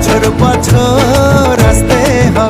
বছর বছর আসতে হবে।